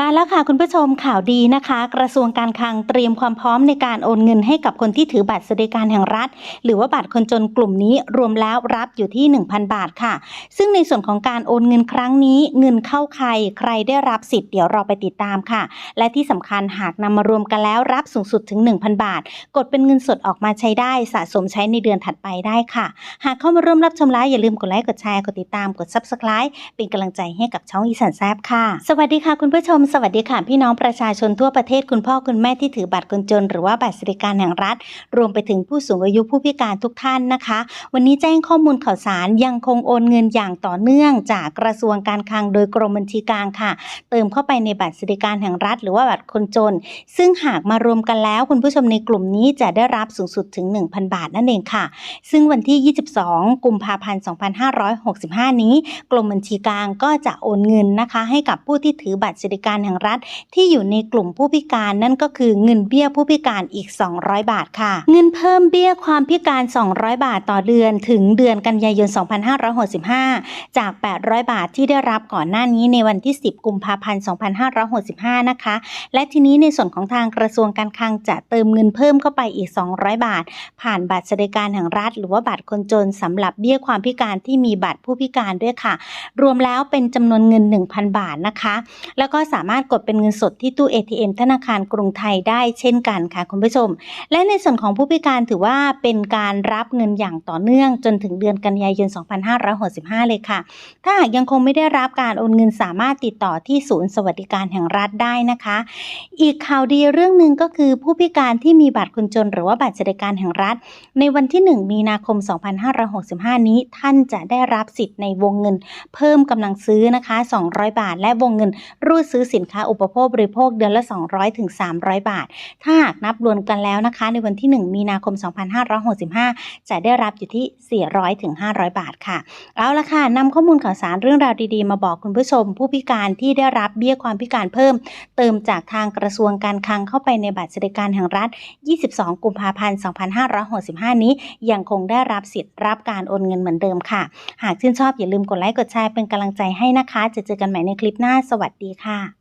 มาแล้วค่ะคุณผู้ชมข่าวดีนะคะ กระทรวงการคลังเตรียมความพร้อมในการโอนเงินให้กับคนที่ถือบัตรสวัสดิการแห่งรัฐ หรือว่าบัตรคนจนกลุ่มนี้รวมแล้วรับอยู่ที่ 1,000 บาทค่ะ ซึ่งในส่วนของการโอนเงินครั้งนี้ เงินเข้าใคร ใครได้รับสิทธิ์เดี๋ยวเราไปติดตามค่ะ และที่สำคัญหากนำมารวมกันแล้วรับสูงสุดถึง 1,000 บาท กดเป็นเงินสดออกมาใช้ได้สะสมใช้ในเดือนถัดไปได้ค่ะ หากเข้ามาร่วมรับชมไลฟ์อย่าลืมกดไลค์กดแชร์กดติดตามกด subscribe เป็นกำลังใจให้กับช่องอีสานแซบค่ะ สวัสดีค่ะคุณผู้ชมสวัสดีค่ะพี่น้องประชาชนทั่วประเทศคุณพ่อคุณแม่ที่ถือบัตรคนจน หรือว่าบัตรสวัสดิการแห่งรัฐ รวมไปถึงผู้สูงอายุผู้พิการทุกท่านนะคะ วันนี้แจ้งข้อมูลข่าวสารยังคงโอนเงินอย่างต่อเนื่อง จากกระทรวงการคลังโดยกรมบัญชีกลางค่ะ เติมเข้าไปในบัตรสวัสดิการแห่งรัฐ หรือว่าบัตรคนจน ซึ่งหากมารวมกันแล้ว คุณผู้ชมในกลุ่มนี้จะได้รับสูงสุดถึง 1,000 บาทนั่นเองค่ะ ซึ่งวันที่ 22 กุมภาพันธ์ 2565 นี้ กรมบัญชีกลางก็จะโอนเงินนะคะ ให้กับผู้ที่ถือบัตรสวัสดิการแห่งรัฐ ที่อยู่ในกลุ่มผู้พิการนั่นก็คือเงินเบี้ยผู้พิการอีก 200 บาทค่ะ เงินเพิ่มเบี้ยความพิการ 200 บาทต่อเดือน ถึงเดือนกันยายน 2565 จาก 800 บาทที่ได้รับก่อนหน้านี้ในวันที่ 10 กุมภาพันธ์ 2565 นะคะ และทีนี้ในส่วนของทางกระทรวงการคลังจะเติมเงินเพิ่มเข้าไปอีก 200 บาท ผ่านบัตรสวัสดิการแห่งรัฐ หรือว่าบัตรคนจนสำหรับเบี้ยความพิการที่มีบัตรผู้พิการด้วยค่ะ รวมแล้วเป็นจำนวนเงิน 1,000 บาทนะคะ แล้วก็สาามารถกดเป็นเงินสดที่ตู้ ATM ธนาคารกรุงไทยได้เช่นกันค่ะคุณผู้ชม และในส่วนของผู้พิการถือว่าเป็นการรับเงินอย่างต่อเนื่องจนถึงเดือนกันยายน 2565 เลยค่ะ ถ้าหากยังคงไม่ได้รับการโอนเงินสามารถติดต่อที่ศูนย์สวัสดิการแห่งรัฐได้นะคะ อีกข่าวดีเรื่องหนึ่งก็คือผู้พิการที่มีบัตรคนจน หรือว่าบัตรสวัสดิการแห่งรัฐ ในวันที่ 1 มีนาคม 2565 นี้ ท่านจะได้รับสิทธิ์ในวงเงิน เพิ่มกำลังซื้อนะคะ 200 บาท และวงเงินรูดซื้อสินค้าอุปโภคบริโภคเดือนละ 200ถึง300 บาท ถ้าหากนับรวมกันแล้วนะคะ ในวันที่ 1 มีนาคม 2565 จะได้รับอยู่ที่ 400ถึง500 บาทค่ะ เอาละค่ะนำข้อมูลข่าวสารเรื่องราวดีๆ มาบอกคุณผู้ชม ผู้พิการที่ได้รับเบี้ยความพิการเพิ่ม เติมจากทางกระทรวงการคลังเข้าไปในบัตรสวัสดิการแห่งรัฐ 22 กุมภาพันธ์ 2565 นี้ ยังคงได้รับสิทธิ์รับการโอนเงินเหมือนเดิมค่ะ หากชื่นชอบอย่าลืมกดไลค์กดแชร์เป็นกำลังใจให้นะคะ จะเจอกันใหม่ในคลิปหน้า สวัสดีค่ะ